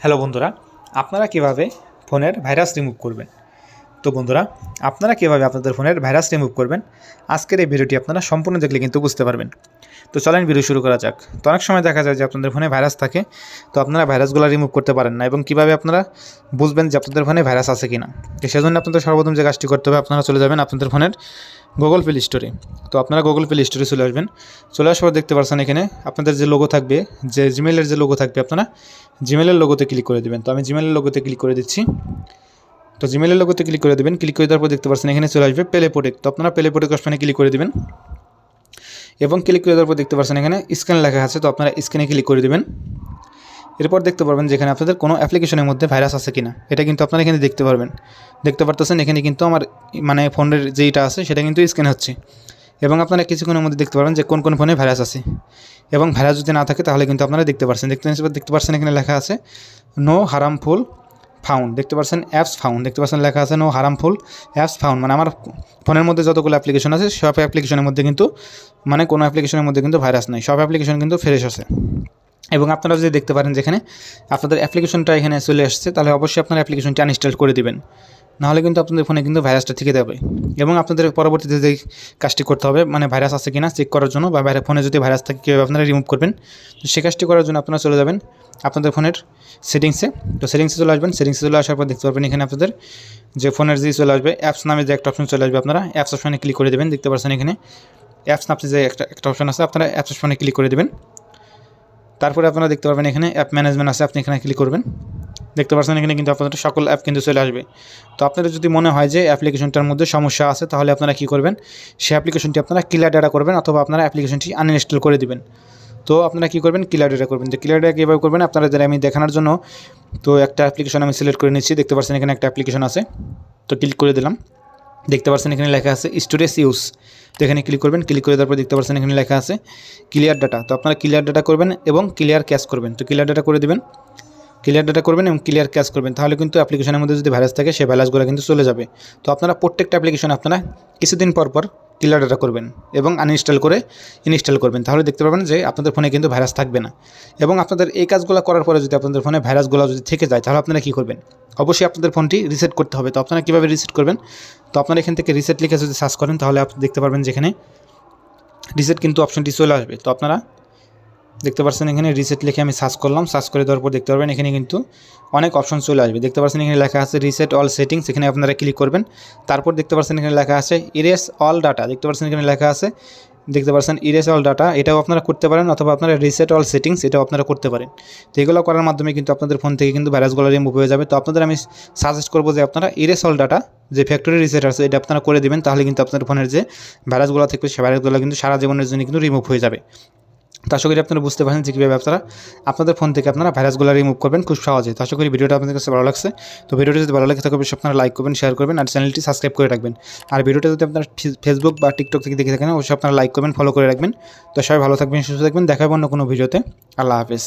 Hello বন্ধুরা আপনারা কীভাবে ফোনের ভাইরাস রিমুভ করবেন? তো বন্ধুরা, আপনারা কীভাবে আপনাদের ফোনের ভাইরাস রিমুভ করবেন? আজকের এই ভিডিওটি আপনারা সম্পূর্ণ দেখলে কিন্তু বুঝতে পারবেন। তো চলেন ভিডিও শুরু করা যাক। তো অনেক সময় দেখা যায় যে আপনাদের ফোনে ভাইরাস থাকে, তো আপনারা ভাইরাসগুলো রিমুভ করতে পারেন না এবং কীভাবে আপনারা বুঝবেন যে আপনাদের ফোনে ভাইরাস আছে কিনা? তো সেজন্য আপনাদের সর্বপ্রথম যে কাজটি করতে হবে, আপনারা চলে যাবেন আপনাদের ফোনের গুগল প্লে স্টোরে তো আপনারা গুগল প্লে স্টোরে চলে আসবেন। চলে আসার পর দেখতে পারছেন এখানে আপনাদের যে লোগো থাকবে, যে জিমেলের যে লোগো থাকবে, আপনারা জিমেলের লোগোতে ক্লিক করে দেবেন। তো আমি জিমেলের লোগোতে ক্লিক করে দিচ্ছি। তো জিমেলের লোগোতে ক্লিক করে দেবেন। ক্লিক করে দেওয়ার পর দেখতে পাচ্ছেন, এখানে চলে আসবে পেলে প্রোটেক্ট তো আপনারা পেলে প্রোটেক্ট অপশানে ক্লিক করে দেবেন। এবং ক্লিক করে দেওয়ার পর দেখতে পাচ্ছেন, এখানে স্ক্যান লেখা আছে, তো আপনারা স্ক্যানে ক্লিক করে দেবেন। এরপর দেখতে পারবেন যেখানে আপনাদের কোনো অ্যাপ্লিকেশনের মধ্যে ভাইরাস আছে কিনা। এটা কিন্তু আপনারা এখানে দেখতে পারবেন। দেখতে পারতেছেন, এখানে কিন্তু আমার মানে ফোনের যেইটা আছে, সেটা কিন্তু স্ক্যান হচ্ছে। এবং আপনারা কিছুক্ষণের মধ্যে দেখতে পারবেন যে কোন কোন ফোনে ভাইরাস আছে। এবং ভাইরাস যদি না থাকে, তাহলে কিন্তু আপনারা দেখতে পারছেন। দেখতে দেখতে পারছেন এখানে লেখা আছে নো হারামফুল ফাউন্ড দেখতে পাচ্ছেন অ্যাপস ফাউন্ড দেখতে পাচ্ছেন লেখা আছে নো হারামফুল অ্যাপস ফাউন্ড মানে আমার ফোনের মধ্যে যতগুলো অ্যাপ্লিকেশন আছে, সব অ্যাপ্লিকেশনের মধ্যে কিন্তু মানে কোনো অ্যাপ্লিকেশনের মধ্যে কিন্তু ভাইরাস নাই, সব অ্যাপ্লিকেশন কিন্তু ফ্রেশ আছে। এবং আপনারা যদি দেখতে পারেন যেখানে আপনাদের অ্যাপ্লিকেশনটা এখানে চলে আসছে, তাহলে অবশ্যই আপনার অ্যাপ্লিকেশনটি আনইনস্টল করে দিবেন। নাহলে কিন্তু আপনাদের ফোনে কিন্তু ভাইরাসটা থেকে যাবে। এবং আপনাদের পরবর্তীতে যে কাজটি করতে হবে মানে ভাইরাস আছে কিনা চেক করার জন্য, বা ফোনে যদি ভাইরাস থাকে, কীভাবে আপনারা রিমুভ করবেন সে কাজটি করার জন্য আপনারা চলে যাবেন। আপনাদের ফোনের সেটিংসে তো সেটিংসে চলে আসবেন। সেটিংসে চলে আসার পর দেখতে পারবেন এখানে আপনাদের যে ফোনের যে চলে আসবে অ্যাপস নামে যে একটা অপশন চলে আসবে আপনারা অ্যাপস অপশনে ক্লিক করে দেবেন। দেখতে পাচ্ছেন এখানে অ্যাপস নামে যে একটা একটা অপশন আছে, আপনারা অ্যাপস অপশনে ক্লিক করে দেবেন। তারপরে আপনারা দেখতে পারবেন এখানে অ্যাপ ম্যানেজমেন্ট আছে, আপনি এখানে ক্লিক করবেন। দেখতে পাচ্ছেন এখানে কিন্তু আপনাদের সকল অ্যাপ কিন্তু চলে আসবে। তো আপনাদের যদি মনে হয় যে অ্যাপ্লিকেশনটার মধ্যে সমস্যা আছে, তাহলে আপনারা কী করবেন? সেই অ্যাপ্লিকেশনটি আপনারা ক্লিয়ার ডাটা করবেন, অথবা আপনারা অ্যাপ্লিকেশনটি আনইনস্টল করে দিবেন। তো আপনারা কী করবেন? ক্লিয়ার ডেটা করবেন। যে ক্লিয়ার ডেটা কীভাবে করবেন? আপনারা যারা আমি দেখানোর জন্য, তো একটা অ্যাপ্লিকেশন আমি সিলেক্ট করে নিচ্ছি। দেখতে পাচ্ছেন এখানে একটা অ্যাপ্লিকেশন আছে। তো ক্লিক করে দিলাম। দেখতে পাচ্ছেন এখানে লেখা আছে স্টোরেজ ইউজ তো এখানে ক্লিক করবেন। ক্লিক করে তারপর পর দেখতে পাচ্ছেন এখানে লেখা আছে ক্লিয়ার ডাটা তো আপনারা ক্লিয়ার ডাটা করবেন এবং ক্লিয়ার ক্যাশ করবেন। তো ক্লিয়ার ডাটা করে দেবেন। ক্লিয়ার ডাটা করবেন এবং ক্লিয়ার ক্যাশ করবেন, তাহলে কিন্তু অ্যাপ্লিকেশনের মধ্যে যদি ভাইরাস থাকে সেই ভাইরাসগুলো কিন্তু চলে যাবে। তো আপনারা প্রত্যেকটা অ্যাপ্লিকেশন আপনারা কিছুদিন পর পর ক্লিয়ার ডাটা করবেন এবং আনইনস্টল করে ইনস্টল করবেন। তাহলে দেখতে পাবেন যে আপনাদের ফোনে কিন্তু ভাইরাস থাকবে না। এবং আপনাদের এই কাজগুলো করার পরে যদি আপনাদের ফোনে ভাইরাসগুলো যদি থেকে যায়, তাহলে আপনারা কী করবেন? অবশ্যই আপনাদের ফোনটি রিসেট করতে হবে। তো আপনারা কীভাবে রিসেট করবেন? তো আপনারা এখান থেকে রিসেট লিখে যদি সার্চ করেন, তাহলে আপনি দেখতে পারবেন যেখানে রিসেট কিন্তু অপশনটি চলে আসবে। তো আপনারা দেখতে পাচ্ছেন এখানে রিসেট লিখে আমি সার্চ করলাম। সার্চ করে দেওয়ার পর দেখতে পারবেন এখানে কিন্তু অনেক অপশন চলে আসবে। দেখতে পাচ্ছেন এখানে লেখা আছে রিসেট অল সেটিংস এখানে আপনারা ক্লিক করবেন। তারপর দেখতে পাচ্ছেন এখানে লেখা আছে ইরেস অল ডাটা দেখতে পাচ্ছেন এখানে লেখা আছে, দেখতে পাচ্ছেন ইরেস অল ডাটা এটাও আপনারা করতে পারেন অথবা আপনারা রিসেট অল সেটিংস এটাও আপনারা করতে পারেন। তো এগুলো করার মাধ্যমে কিন্তু আপনাদের ফোন থেকে কিন্তু ভাইরাসগুলো রিমুভ হয়ে যাবে। তো আপনাদের আমি সাজেস্ট করব যে আপনারা ইরেস অল ডাটা যে ফ্যাক্টরি রিসেট আছে, এটা আপনারা করে দেবেন। তাহলে কিন্তু আপনাদের ফোনের যে ভাইরাসগুলো থাকবে, সে ভাইরাসগুলো কিন্তু সারা জীবনের জন্য কিন্তু রিমুভ হয়ে যাবে। তো আশা করি আপনারা বুঝতে পারেন যে কীভাবে আপনারা আপনাদের ফোন থেকে আপনারা ভাইরাসগুলো রিমুভ করবেন খুব সহজে তো আশা করি ভিডিওটা আপনাদের কাছে ভালো লাগছে। তো ভিডিওটা যদি ভালো লাগে থাকে অবশ্যই আপনারা লাইক করবেন শেয়ার করবেন আর চ্যানেলটি সাবস্ক্রাইব করে রাখবেন। আর ভিডিওটা যদি আপনারা ফেসবুক বা টিকটক থেকে দেখে থাকেন, অবশ্যই আপনারা লাইক করবেন ফলো করে রাখবেন। তো সবাই ভালো থাকবেন, সুস্থ থাকবেন। দেখাবেন অন্য কোনো ভিডিওতে। আল্লাহ হাফেজ।